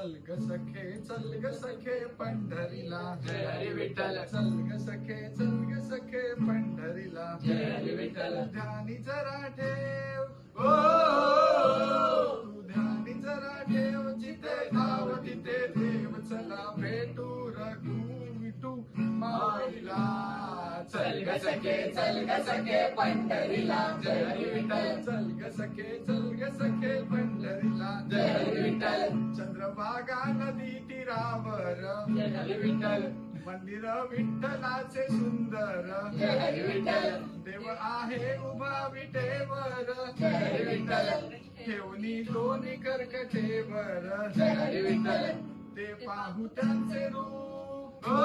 चल ग सखे चल ग सखे पंढरीला. जय हरी विठ्ठल. चल ग सखे चल ग सखे पंढरीला. जय हरी विठ्ठल. ध्यानी जरा ठेव. ओ. तू ध्यानी जरा ठेव. जिथे धाव तिथे देव. चला भेटू रघु विठू माईला. चल ग सखे चल ग सखे पंढरीला. जय हरी विठ्ठल. चल ग सखे चल ग सखे पंढरीला. जय विठ्ठल. चंद्रभागा नदी तीरावर जय हरी विठ्ठल. मंदिर विठ्ठलाचे सुंदर. जय हरी विठ्ठल. देव आहे उभा विटेवर जय हरी विठ्ठल. ठेवणी दोन्ही कर्कटेवर. जय हरी विठ्ठल. ते पाहू त्यांचे रूप. ओ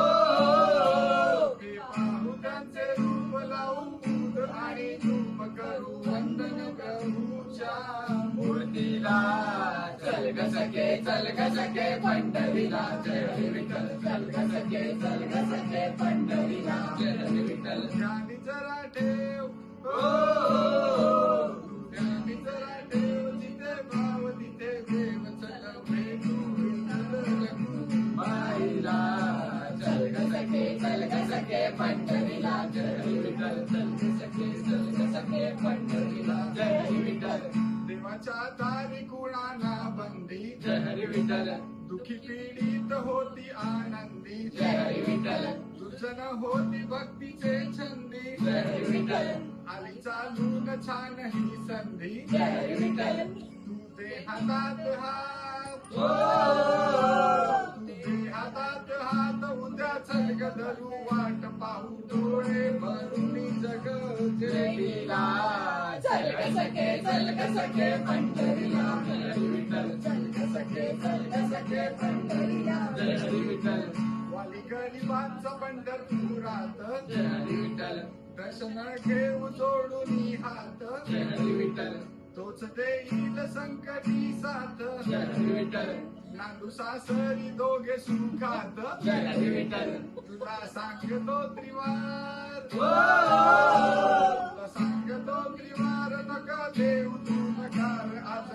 ते पाहू त्यांचे रूप लावू. दूध आणि धूप करू. सखे चल ग सखे पंढरीला. जय हरी विठ्ठल चल ग सखे चल ग सखे पंढरीला. जय हरी विठ्ठल ध्यानी जरा ठेव जरा ठेव जिथे भाव तिथे देव चल भेटू माईला चल ग सखे चल ग सखे पंढरीला. जय हरी विठ्ठल चल ग सखे चल ग सखे पंढरीला. जय हरी विठ्ठल. देवाच्या विठ्ठल. दुखी पीडित होती आनंदी. जय विठ्ठल. दुर्जन होती भक्तीचे छंदी. जय विठ्ठल. आली चालून छान ही संधी. जय विठ्ठल. तू दे हातात हात. दे हातात हात. उद्या चलग धरू वाट पाहू डोळे भरून जग जयलीला चल ग सखे चल ग सखे पंढरीला. जय विठ्ठल. सखे चल सखे पंढरीला जय हरी विठ्ठल वाली गरिबांचा पंढरपुरात. जय हरी विठ्ठल दर्शन घेऊ जोडून हात. जय हरी विठ्ठल तोच देईल संकटी साथ. जय हरी विठ्ठल नांदू सासरी दोघे सुखात. जय हरी विठ्ठल तुला सांगतो त्रिवार. तुला सांगतो त्रिवार नका देऊ तू नकार आज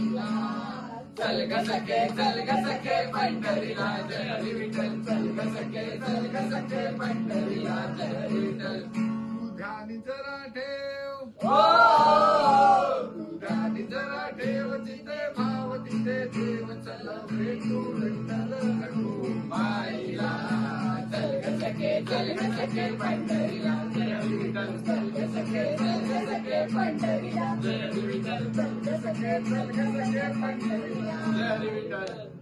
चल ग सखे चल ग सखे पंढरीला जय हरी विठ्ठल चल ग सखे चल ग सखे पंढरीला जय हरी विठ्ठल तू ध्यानी जरा ठेव. ओ तू ध्यानी जरा ठेव जिथे भाव तिथे देव. चल भेटू विठ्ठल रघु माईला चल ग सखे चल ग सखे पंढरीला जय हरी विठ्ठल चल ग सखे चल ग सखे पंढरीला जय हरी विठ्ठल चल ग सखे